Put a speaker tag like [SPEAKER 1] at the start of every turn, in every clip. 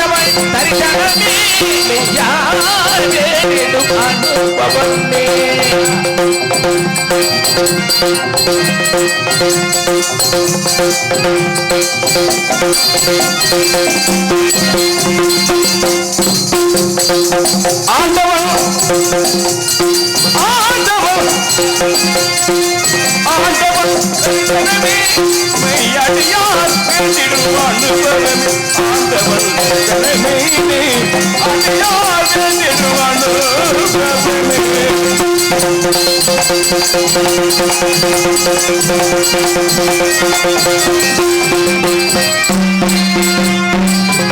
[SPEAKER 1] ஆண்டவன் தரிசனமே யார் வேண்டிடும் அனுபவமே ஆண்டவன் ஆண்டவன் ஆண்டவன் தரிசனமே மெய்யடியார் வேண்டிடும் அனுபவமே ஆண்டவன் தரிசனமே அடியார் வேண்டிடும் அனுபவமே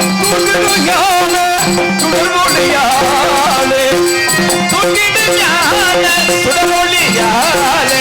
[SPEAKER 1] துடுஞான சுடர்மொழியாலே துடிடு ஞான சுடர்மொழியாலே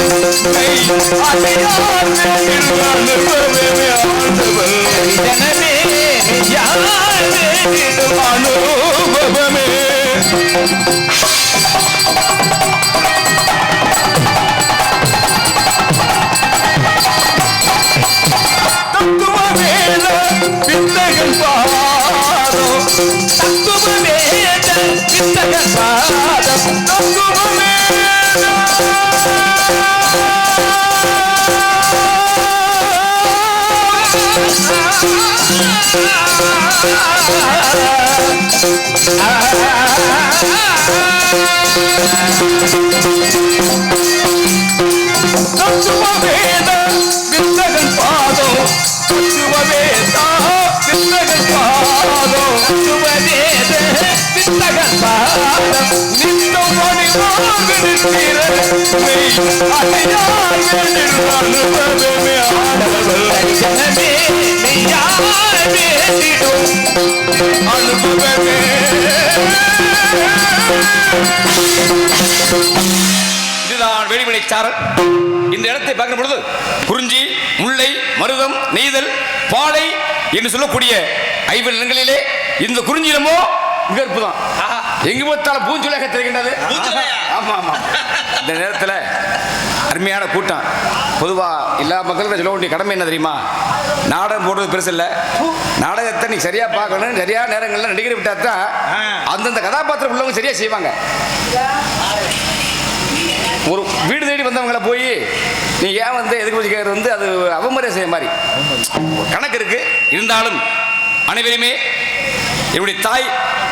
[SPEAKER 1] துண்டிடுயான துடுமொழியாலே அனுபவமே ஆண்டவன் ஜனமே யார் வேண்டிடும் வித்தகன் பாதம் தத்துவ வித்தகன் பாதம் தத்துவ வித்தகன் பாதம் நித்தம் மணி மாவிடுத்திர மெய்
[SPEAKER 2] அடையா இந்த இடத்தை பார்க்கிற பொழுது குறிஞ்சி முல்லை மருதம் நெய்தல் பாலை என்று சொல்லக்கூடிய ஐவர் நிலங்களிலே இந்த குறிஞ்சியிலமோ மிக அற்புதம் எங்கு பார்த்தாலும் பூஞ்சுலக தெரிகின்றது. ஆமா ஆமா. இந்த நேரத்தில் அருமையான கூட்டம். பொதுவா எல்லா மக்களுக்கும் சொல்ல வேண்டிய கடமை என்ன தெரியுமா? நாடகம் போடுறது பெருசு இல்லை. நாடகத்தை நீ சரியா பார்க்கணும். சரியான நேரங்கள்ல நடிகர் விட்டா தான் அந்தந்த கதாபாத்திரம் உள்ளவங்க சரியா செய்வாங்க. ஒரு வீடு தேடி வந்தவங்களை போய் நீ ஏன் வந்து எதுக்கு வச்சு கேட்கறது வந்து அது அவமரியாதை செய்ய மாதிரி. கணக்கு இருக்கு. இருந்தாலும் அனைவருமே என்னுடைய தாய்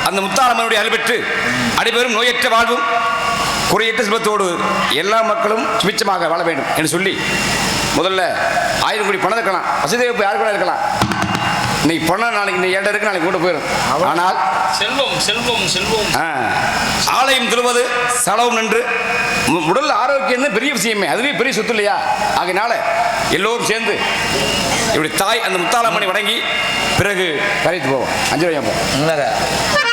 [SPEAKER 2] அந்த முத்தாரம்மனுடைய அருள் அனைவரும் நோயற்ற வாழ்வும் குறையற்ற செல்வத்தோடு எல்லா மக்களும் சுபிச்சமாக வாழ வேண்டும் என்று சொல்லி முதல்ல ஆயிரம் கோடி பணம் இருக்கலாம். வசதி வாய்ப்பு யாரு இருக்கலாம். இன்னைக்கு பணம் நாளைக்கு இந்த ஏண்ட இருக்கு? நாளைக்கு கொண்டு போயிடும் ஆனால்
[SPEAKER 3] செல்வம் செல்வம் செல்வம்.
[SPEAKER 2] ஆலயம் திருவது சலவும் நின்று. உடல் ஆரோக்கியம் தான் பெரிய விஷயமே. அதுவே பெரிய சொத்து இல்லையா? ஆகையினால எல்லோரும் சேர்ந்து இப்படி தாய் அந்த முத்தாலம்மனை வணங்கி பிறகு கரைத்து போவோம். அஞ்சு ரூபாய் போவோம்.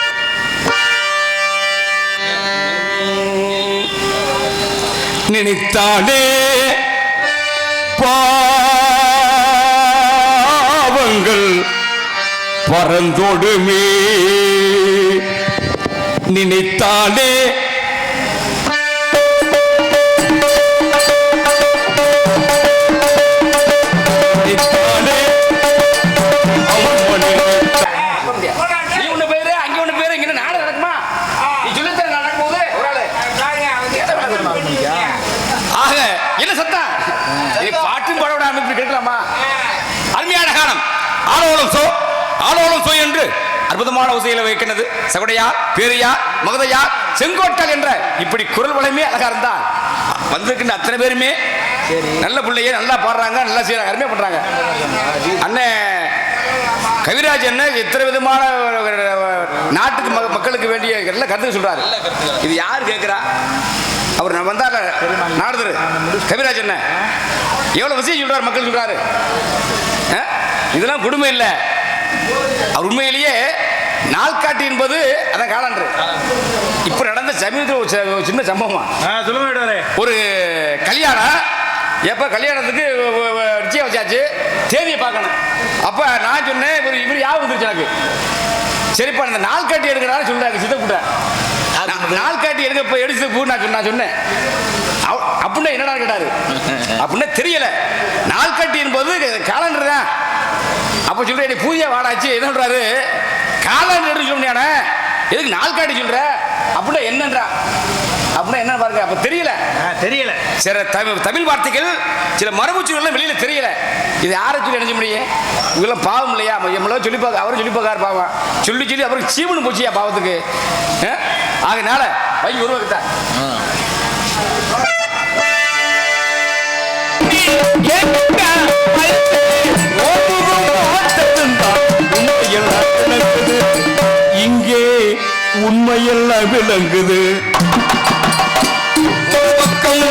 [SPEAKER 1] நினைத்தாலே பாவங்கள்
[SPEAKER 2] சத்தம்? நீ பாட்டும் பாட விடாம இப்படி கேட்கலாமா? அருமையான காலம். ஆலோலம் சோ. ஆலோலம் சோ என்று அற்புதமான உசையில வைக்கின்றது. சகுடையா பேரியா மகதையா செங்கோட்டல் என்ற இப்படி குரல் வளமே அழகா இருந்தா. வந்திருக்கின்ற அத்தனை பேருமே நல்ல பிள்ளைய நல்லா பாடுறாங்க நல்லா செய்யறாங்க அருமையா பண்றாங்க. அண்ணன் கவிராஜ் என்ன இத்தனை விதமான நாட்டுக்கு மக்களுக்கு வேண்டிய நல்ல கருத்து சொல்றாரு. இது யார் கேட்கிறா? அவர் வந்தார நாடுதர் கவிராஜ் என்ன எவ்வளவு விஷயம் சொல்றாரு மக்கள் சொல்றாரு? இதெல்லாம் கொடுமை இல்லை. அவர் உண்மையிலேயே நாள்காட்டி என்பது அதான் காலண்டர் இப்ப நடந்த சமீபத்தில் ஒரு சின்ன சம்பவமா?
[SPEAKER 4] சொல்லுங்க
[SPEAKER 2] ஒரு கல்யாணம் எப்போ கல்யாணத்துக்கு நிச்சயம் வச்சாச்சு தேதியை பார்க்கணும். அப்போ நான் சொன்னேன் இவர் இவர் யாவும் வந்துருச்சு எனக்கு. சரிப்பா இந்த நாள் காட்டி எடுக்கிறாரு சொல்றாங்க சித்தப்புட்ட நாள் காட்டி எடுக்க இப்போ எடுத்து பூ நான் சொன்ன- நான் சொன்னேன். அவ- அப்படின்னா என்னடா கேட்டாரு? அப்படின்னா தெரியல. நாள் காட்டி என்பது காலண்டர் தான். அப்போ சொல்றேன் நீ பூஜை வாடாச்சு என்ன சொல்றாரு? காலண்டர் எடுக்க சொன்னியானே எதுக்கு நாள் காட்டி சொல்ற? அப்படின்னா என்னன்றா? அப்படின்னா என்ன பாருங்க. அப்ப தெரியல.
[SPEAKER 4] தெரியல.
[SPEAKER 2] சில தமிழ் தமிழ் வார்த்தைகள் சில மரபுச்சுகள்லாம் வெளியில தெரியல. இது யாரை சொல்லி நினைச்ச முடியும்? இவங்கெல்லாம் பாவம் இல்லையா? எம்மளோ சொல்லி பார்க்க அவரும் சொல்லி பார்க்காரு பாவம்? சொல்லி சொல்லி அவருக்கு சீவனு போச்சியா பாவத்துக்கு? ஆ? ஆகையினால வை உருவக்கிட்ட
[SPEAKER 1] இங்கே உண்மையெல்லாம் விளங்குது. ஒரு பக்கம்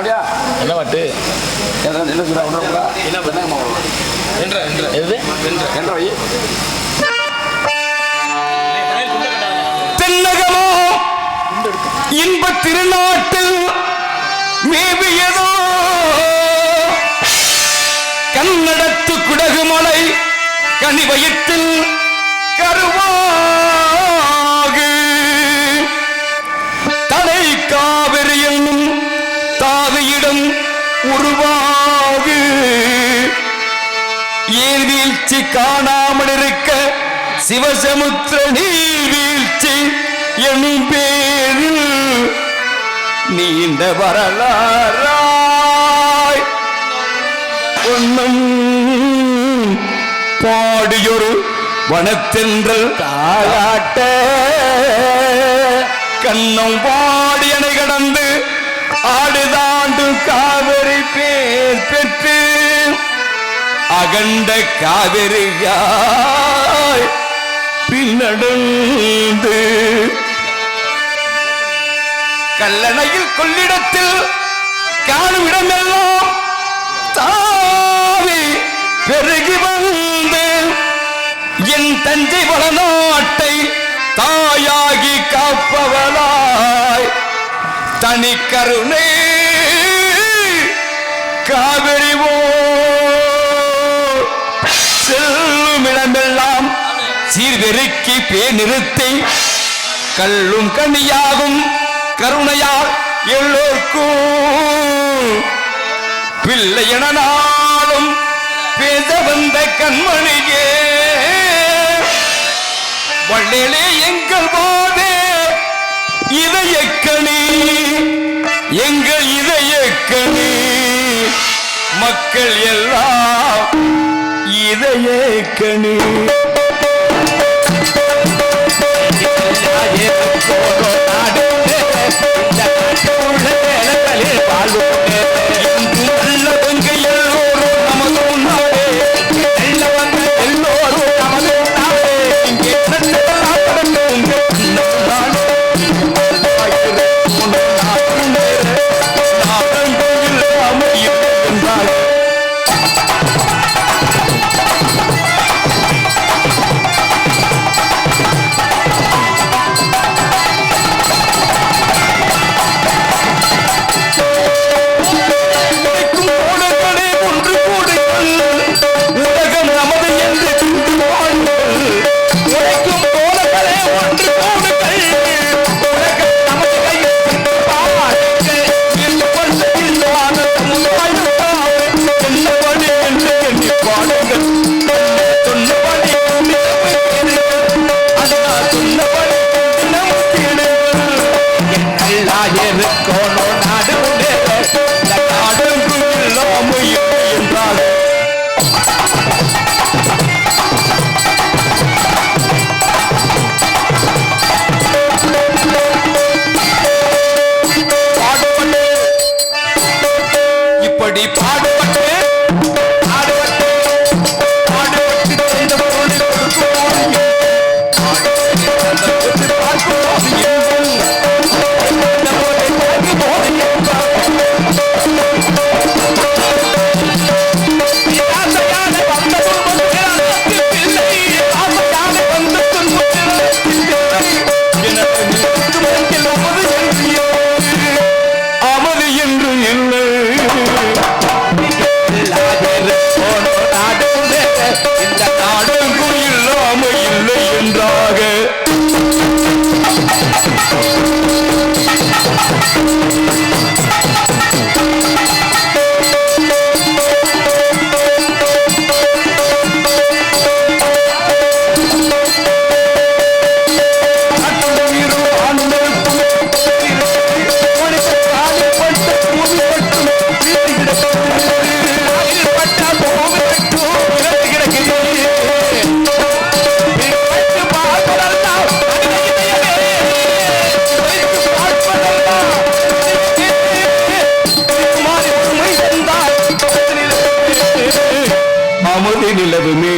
[SPEAKER 2] அப்படியா
[SPEAKER 3] என்ன பாட்டு?
[SPEAKER 2] என்ன என்ன சொல்றா? ஒன்றரை
[SPEAKER 3] என்ன என்ற என்ற. எது?
[SPEAKER 2] என்ன வை.
[SPEAKER 1] தென்னகமோ இன்ப திருநாட்டில் மேவியதோ? கன்னடத்து குடகுமலை கனிவயத்தில் கருவாகு உருவாகு. ஏன் காணாமல் இருக்க? சிவசமுத்திர நீர்வீழ்ச்சி எனும் பேரில் நீண்ட வரலாறாய் ஒன்னும் பாடியொரு வனத்தென்றல் தாளாட்ட கண்ணம் பாடியனை கடந்து ஆடுதாண்டு காவிரி பேர் பெற்று அகண்ட காவிரியாய் பின்னடந்து கல்லணையில் கொள்ளிடத்தில் காணும் இடமெல்லாம் தாவி பெருகி வந்து என் தஞ்சை வளநாட்டை தாயாகி காப்பவர் தனி கருணை காவிரிவோ செல்லும் இடமெல்லாம் சீர்வெருக்கி பே நிறுத்தி கல்லும் கனியாகும் கருணையால் எல்லோர்க்கும். பிள்ளை என நாளும் பேச வந்த கண்மணியே வள்ளலே எங்கள் வாதே இதயக்கணி எங்கள் இதயக்கணி மக்கள் எல்லாம் இதயக்கணி. நாடு இந்த நாட்டு உள்ள வாழ்வு கொண்டே நிலவுமே